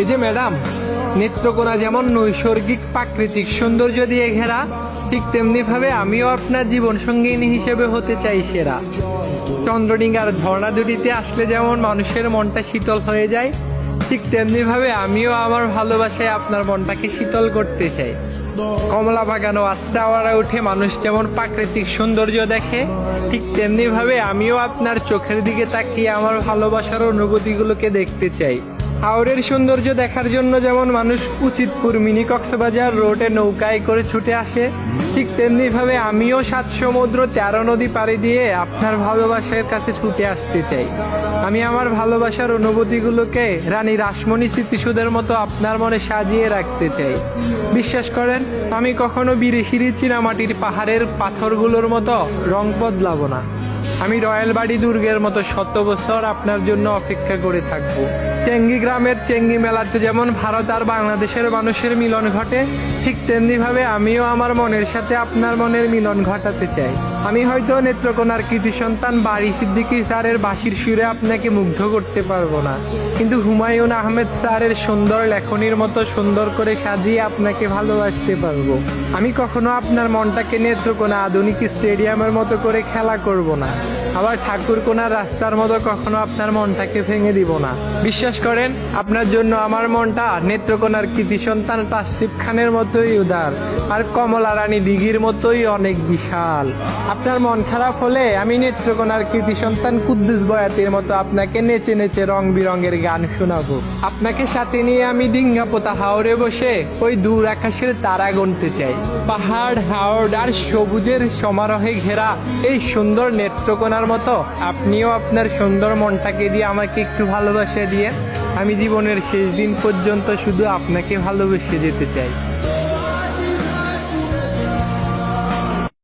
এই যে ম্যাডাম, নেত্রকোনা যেমন নৈসর্গিক প্রাকৃতিক সৌন্দর্য দিয়ে ঘেরা, ঠিক তেমনি ভাবে আমিও আপনার জীবন সঙ্গিনী হিসেবে হতে চাই সেরা। চন্দ্রডিঙ্গার ঝর্ণা দুটিতে আসলে যেমন মানুষের মনটা শীতল হয়ে যায়, ঠিক তেমনি ভাবে আমিও আমার ভালোবাসায় আপনার মনটাকে শীতল করতে চাই। কমলা বাগান ও আস্তাওয়ারা উঠে মানুষ যেমন প্রাকৃতিক সৌন্দর্য দেখে, ঠিক তেমনি ভাবে আমিও আপনার চোখের দিকে তাকিয়ে আমার ভালোবাসার অনুভূতিগুলোকে দেখতে চাই। হাওড়ের সৌন্দর্য দেখার জন্য যেমন মানুষ উচিতপুর মিনি কক্সবাজার রোডে নৌকায় করে ছুটে আসে, ঠিক তেমনি ভাবে আমিও সাত সমুদ্র তেরো নদী পাড়ি দিয়ে আপনার ভালোবাসার কাছে ছুটে আসতে চাই। আমি আমার ভালোবাসার অনুভূতিগুলোকে রানী রাসমণি স্মৃতিসুদের মতো আপনার মনে সাজিয়ে রাখতে চাই। বিশ্বাস করেন, আমি কখনো বিরিশিরি চীনামাটির পাহাড়ের পাথরগুলোর মতো রং বদলাবো না। আমি রয়্যাল বাড়ি দুর্গের মতো শত বছর আপনার জন্য অপেক্ষা করে থাকব। চেঙ্গি গ্রামের চেঙ্গি মেলাতে যেমন ভারত আর বাংলাদেশের মানুষের মিলন ঘটে, ঠিক তেমনিভাবে আমিও আমার মনের সাথে আপনার মনের মিলন ঘটাতে চাই। আমি হয়তো নেত্রকোনার কৃতি সন্তান বাড়ি সিদ্দিকী স্যারের বাঁশির সুরে আপনাকে মুগ্ধ করতে পারব না। কিন্তু হুমায়ুন আহমেদ স্যারের সুন্দর লেখনির মতো সুন্দর করে সাজিয়ে আপনাকে ভালোবাসতে পারব। আমি কখনো আপনার মনটাকে নেত্রকোনা আধুনিক স্টেডিয়ামের মতো করে খেলা করব না। আবার ঠাকুরকোনার রাস্তার মতো কখনো আপনার মনটাকে ভেঙে দিব না। বিশ্বাস করেন, আপনার জন্য আমার মনটা নেত্রকোনার কৃতি সন্তান তাসিফ খানের মতোই উদার আর কমলা রানী দিঘির মতোই অনেক বিশাল। আপনার মন খারাপ হলে আমি নেত্রকোনার কৃতি সন্তান কুদ্দুস বয়াতির মতো আপনাকে নেচে নেচে রং বিরঙের গান শোনাবো। আপনাকে সাথে নিয়ে আমি ডিঙ্গাপোতা হাওড়ে বসে ওই দূর আকাশের তারা গুনতে চাই। পাহাড় হাওড় আর সবুজের সমারোহে ঘেরা এই সুন্দর নেত্রকোনার মতো, আপনিও আপনার সুন্দর মনটাকে দিয়ে আমাকে একটু ভালোবাসা দিয়ে আমি জীবনের শেষ দিন পর্যন্ত শুধু আপনাকে ভালোবেসে যেতে চাই।